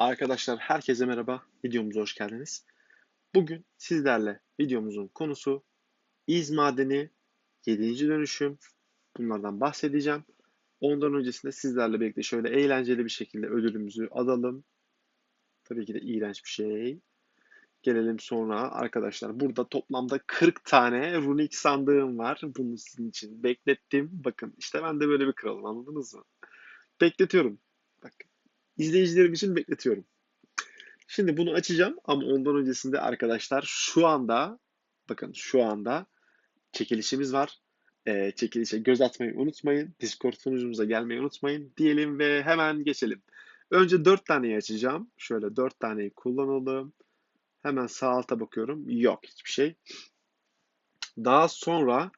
Arkadaşlar herkese merhaba. Videomuza hoş geldiniz. Bugün sizlerle videomuzun konusu İz Madeni 7. dönüşüm. Bunlardan bahsedeceğim. Ondan öncesinde sizlerle birlikte şöyle eğlenceli bir şekilde ödülümüzü alalım. Tabii ki de iğrenç bir şey. Gelelim sonra arkadaşlar. Burada toplamda 40 tane runik sandığım var. Bunu sizin için beklettim. Bakın işte ben de böyle bir kralım anladınız mı? Bekletiyorum. Bak izleyicilerim için bekletiyorum. Şimdi bunu açacağım ama ondan öncesinde arkadaşlar şu anda bakın şu anda çekilişimiz var. Ee, çekilişe göz atmayı unutmayın. Discord sunucumuza gelmeyi unutmayın diyelim ve hemen geçelim. Önce 4 taneyi açacağım. Şöyle 4 taneyi kullanalım. Hemen sağ alta bakıyorum. Yok hiçbir şey. Daha sonra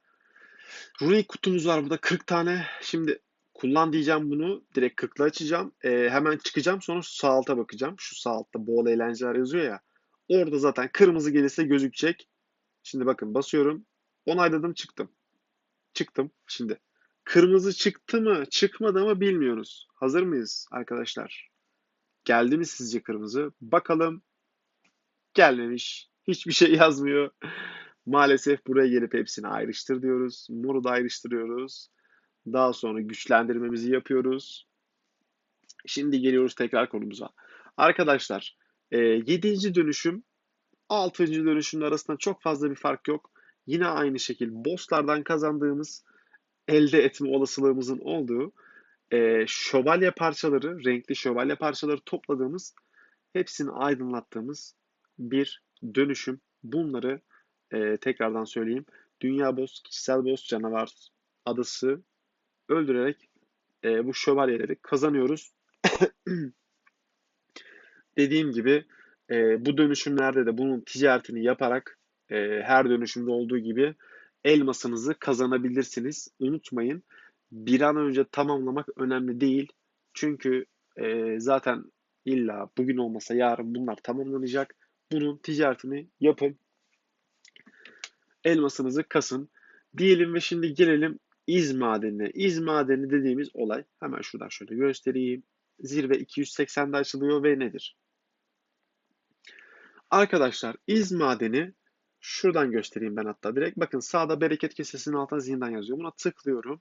Runic kutumuz var burada 40 tane. Şimdi kullan diyeceğim bunu. Direkt 40'la açacağım. Ee, hemen çıkacağım sonra sağ alta bakacağım. Şu sağ altta bol eğlenceler yazıyor ya. Orada zaten kırmızı gelirse gözükecek. Şimdi bakın basıyorum. Onayladım çıktım. Çıktım. Şimdi kırmızı çıktı mı çıkmadı mı bilmiyoruz. Hazır mıyız arkadaşlar? Geldi mi sizce kırmızı? Bakalım. Gelmemiş. Hiçbir şey yazmıyor. Maalesef buraya gelip hepsini ayrıştır diyoruz. Moru da ayrıştırıyoruz. Daha sonra güçlendirmemizi yapıyoruz. Şimdi geliyoruz tekrar konumuza. Arkadaşlar 7. dönüşüm 6. dönüşümün arasında çok fazla bir fark yok. Yine aynı şekilde bosslardan kazandığımız elde etme olasılığımızın olduğu e, şövalye parçaları, renkli şövalye parçaları topladığımız, hepsini aydınlattığımız bir dönüşüm. Bunları e, tekrardan söyleyeyim. Dünya boss, kişisel boss, canavar adası öldürerek e, bu şövalyeleri kazanıyoruz. Dediğim gibi e, bu dönüşümlerde de bunun ticaretini yaparak e, her dönüşümde olduğu gibi elmasınızı kazanabilirsiniz. Unutmayın bir an önce tamamlamak önemli değil. Çünkü e, zaten illa bugün olmasa yarın bunlar tamamlanacak. Bunun ticaretini yapın. Elmasınızı kasın. Diyelim ve şimdi gelelim İz madenine. İz madeni dediğimiz olay hemen şuradan şöyle göstereyim. Zirve 280'de açılıyor ve nedir? Arkadaşlar İz madeni şuradan göstereyim ben hatta direkt. Bakın sağda bereket kesesinin altına zindan yazıyor. Buna tıklıyorum.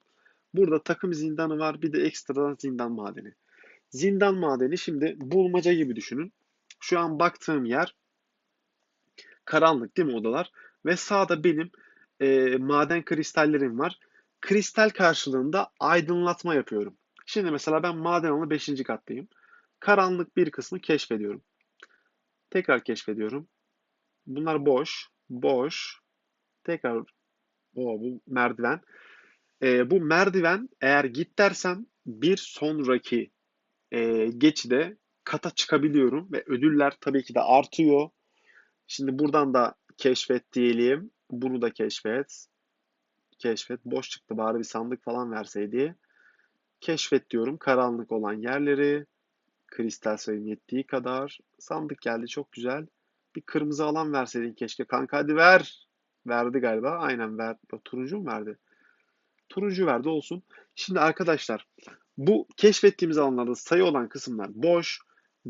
Burada takım zindanı var. Bir de ekstradan zindan madeni. Zindan madeni şimdi bulmaca gibi düşünün. Şu an baktığım yer karanlık değil mi odalar? Ve sağda benim e, maden kristallerim var kristal karşılığında aydınlatma yapıyorum. Şimdi mesela ben maden alanı 5. kattayım. Karanlık bir kısmı keşfediyorum. Tekrar keşfediyorum. Bunlar boş. Boş. Tekrar o bu merdiven. Ee, bu merdiven eğer git dersem bir sonraki e, geçide kata çıkabiliyorum ve ödüller tabii ki de artıyor. Şimdi buradan da keşfet diyelim. Bunu da keşfet keşfet. Boş çıktı bari bir sandık falan verseydi. Keşfet diyorum karanlık olan yerleri. Kristal sayım yettiği kadar. Sandık geldi çok güzel. Bir kırmızı alan verseydin keşke. Kanka hadi ver. Verdi galiba. Aynen ver. Turuncu mu verdi? Turuncu verdi olsun. Şimdi arkadaşlar bu keşfettiğimiz alanlarda sayı olan kısımlar boş.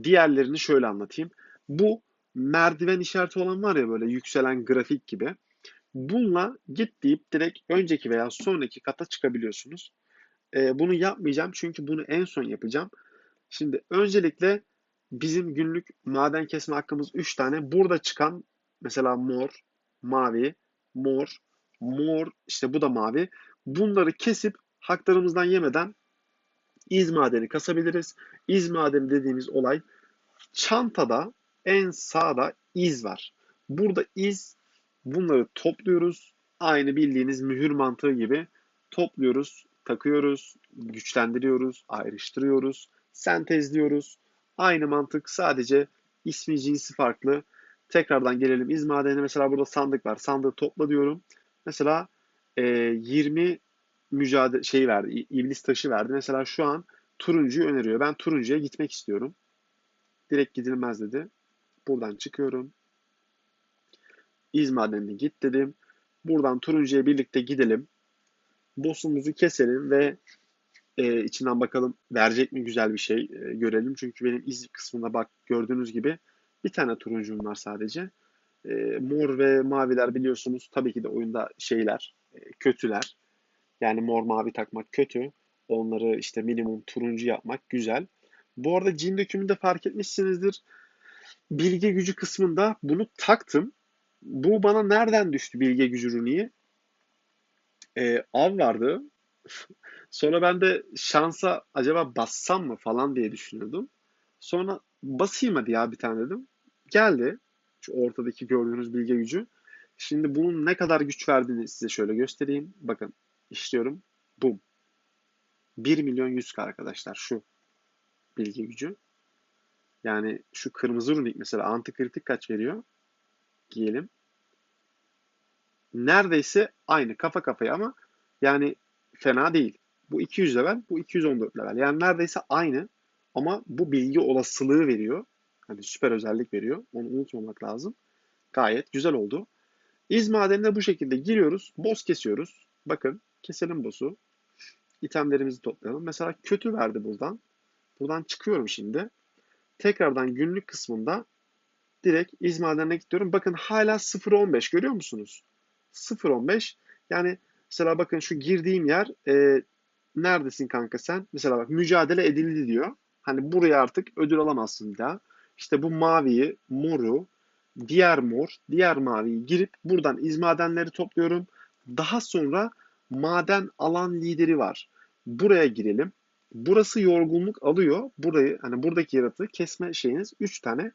Diğerlerini şöyle anlatayım. Bu merdiven işareti olan var ya böyle yükselen grafik gibi. Bununla git deyip direkt önceki veya sonraki kata çıkabiliyorsunuz. E, bunu yapmayacağım çünkü bunu en son yapacağım. Şimdi öncelikle bizim günlük maden kesme hakkımız 3 tane. Burada çıkan mesela mor, mavi, mor, mor işte bu da mavi. Bunları kesip haklarımızdan yemeden iz madeni kasabiliriz. İz madeni dediğimiz olay çantada en sağda iz var. Burada iz Bunları topluyoruz. Aynı bildiğiniz mühür mantığı gibi topluyoruz, takıyoruz, güçlendiriyoruz, ayrıştırıyoruz, sentezliyoruz. Aynı mantık sadece ismi cinsi farklı. Tekrardan gelelim iz madenine. Mesela burada sandık var. Sandığı topla diyorum. Mesela e, 20 mücadele şey verdi. iblis taşı verdi. Mesela şu an turuncuyu öneriyor. Ben turuncuya gitmek istiyorum. Direkt gidilmez dedi. Buradan çıkıyorum. İz madenine git dedim. Buradan turuncuya birlikte gidelim. Boss'umuzu keselim ve e, içinden bakalım verecek mi güzel bir şey e, görelim. Çünkü benim iz kısmında bak gördüğünüz gibi bir tane turuncum var sadece. E, mor ve maviler biliyorsunuz tabii ki de oyunda şeyler, e, kötüler. Yani mor mavi takmak kötü. Onları işte minimum turuncu yapmak güzel. Bu arada cin dökümünde fark etmişsinizdir. Bilge gücü kısmında bunu taktım. Bu bana nereden düştü bilge gücü runiği? Ee, av vardı. Sonra ben de şansa acaba bassam mı falan diye düşünüyordum. Sonra basayım hadi ya bir tane dedim. Geldi. Şu ortadaki gördüğünüz bilge gücü. Şimdi bunun ne kadar güç verdiğini size şöyle göstereyim. Bakın işliyorum. Bum. 1 milyon 100 arkadaşlar şu bilgi gücü. Yani şu kırmızı runik mesela antikritik kaç veriyor? Giyelim. Neredeyse aynı kafa kafaya ama yani fena değil. Bu 200 level, bu 214 level. Yani neredeyse aynı ama bu bilgi olasılığı veriyor. Hani süper özellik veriyor. Onu unutmamak lazım. Gayet güzel oldu. İz madenine bu şekilde giriyoruz. Boss kesiyoruz. Bakın keselim boss'u. İtemlerimizi toplayalım. Mesela kötü verdi buradan. Buradan çıkıyorum şimdi. Tekrardan günlük kısmında direkt iz madenine gidiyorum. Bakın hala 0.15 görüyor musunuz? 0.15 yani mesela bakın şu girdiğim yer e, neredesin kanka sen? Mesela bak mücadele edildi diyor. Hani buraya artık ödül alamazsın daha. İşte bu maviyi, moru, diğer mor, diğer maviyi girip buradan izmadenleri topluyorum. Daha sonra maden alan lideri var. Buraya girelim. Burası yorgunluk alıyor. Burayı hani buradaki yaratığı kesme şeyiniz 3 tane.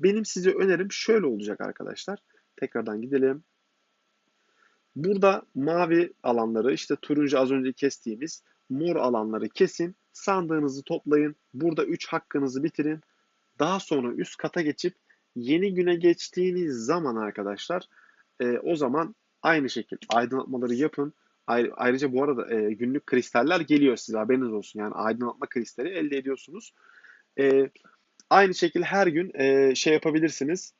Benim size önerim şöyle olacak arkadaşlar. Tekrardan gidelim. Burada mavi alanları işte turuncu az önce kestiğimiz mor alanları kesin. Sandığınızı toplayın. Burada 3 hakkınızı bitirin. Daha sonra üst kata geçip yeni güne geçtiğiniz zaman arkadaşlar e, o zaman aynı şekilde aydınlatmaları yapın. Ayrıca bu arada e, günlük kristaller geliyor size haberiniz olsun. Yani aydınlatma kristali elde ediyorsunuz. E, aynı şekilde her gün e, şey yapabilirsiniz.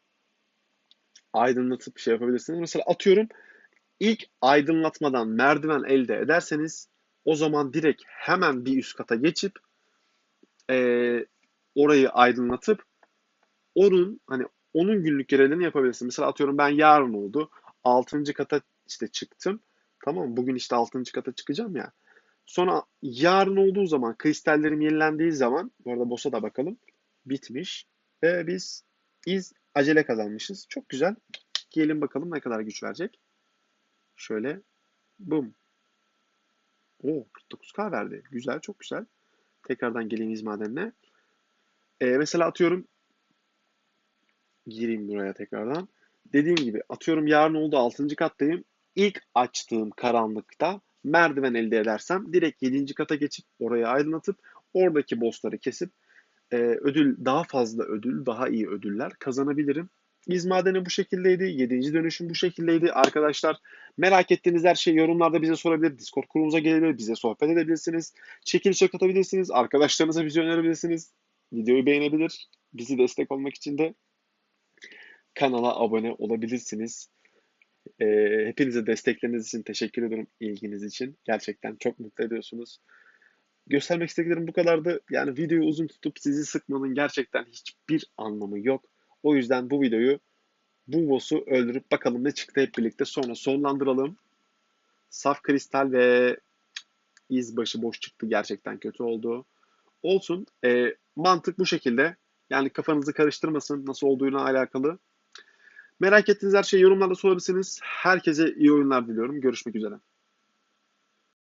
Aydınlatıp şey yapabilirsiniz. Mesela atıyorum ilk aydınlatmadan merdiven elde ederseniz o zaman direkt hemen bir üst kata geçip e, orayı aydınlatıp onun hani onun günlük görevlerini yapabilirsiniz. Mesela atıyorum ben yarın oldu. 6. kata işte çıktım. Tamam? Bugün işte 6. kata çıkacağım ya. Sonra yarın olduğu zaman kristallerim yenilendiği zaman bu arada boss'a da bakalım. Bitmiş. Ve biz iz acele kazanmışız. Çok güzel. Gelin bakalım ne kadar güç verecek. Şöyle. Bum. Oo 49k verdi. Güzel çok güzel. Tekrardan geleyim iz madenine. Ee, mesela atıyorum gireyim buraya tekrardan. Dediğim gibi atıyorum yarın oldu 6. kattayım ilk açtığım karanlıkta merdiven elde edersem direkt 7. kata geçip orayı aydınlatıp oradaki bossları kesip e, ödül daha fazla ödül, daha iyi ödüller kazanabilirim. İz madeni bu şekildeydi. 7. dönüşüm bu şekildeydi. Arkadaşlar merak ettiğiniz her şeyi yorumlarda bize sorabilir. Discord kurulumuza gelebilir. Bize sohbet edebilirsiniz. Çekilişe katabilirsiniz. Arkadaşlarınıza bizi önerebilirsiniz. Videoyu beğenebilir. Bizi destek olmak için de kanala abone olabilirsiniz. E, hepinize destekleriniz için teşekkür ederim ilginiz için. Gerçekten çok mutlu ediyorsunuz. Göstermek istediklerim bu kadardı. Yani videoyu uzun tutup sizi sıkmanın gerçekten hiçbir anlamı yok. O yüzden bu videoyu bu boss'u öldürüp bakalım ne çıktı hep birlikte sonra sonlandıralım. Saf kristal ve iz başı boş çıktı. Gerçekten kötü oldu. Olsun. E, mantık bu şekilde. Yani kafanızı karıştırmasın nasıl olduğuna alakalı. Merak ettiğiniz her şeyi yorumlarda sorabilirsiniz. Herkese iyi oyunlar diliyorum. Görüşmek üzere.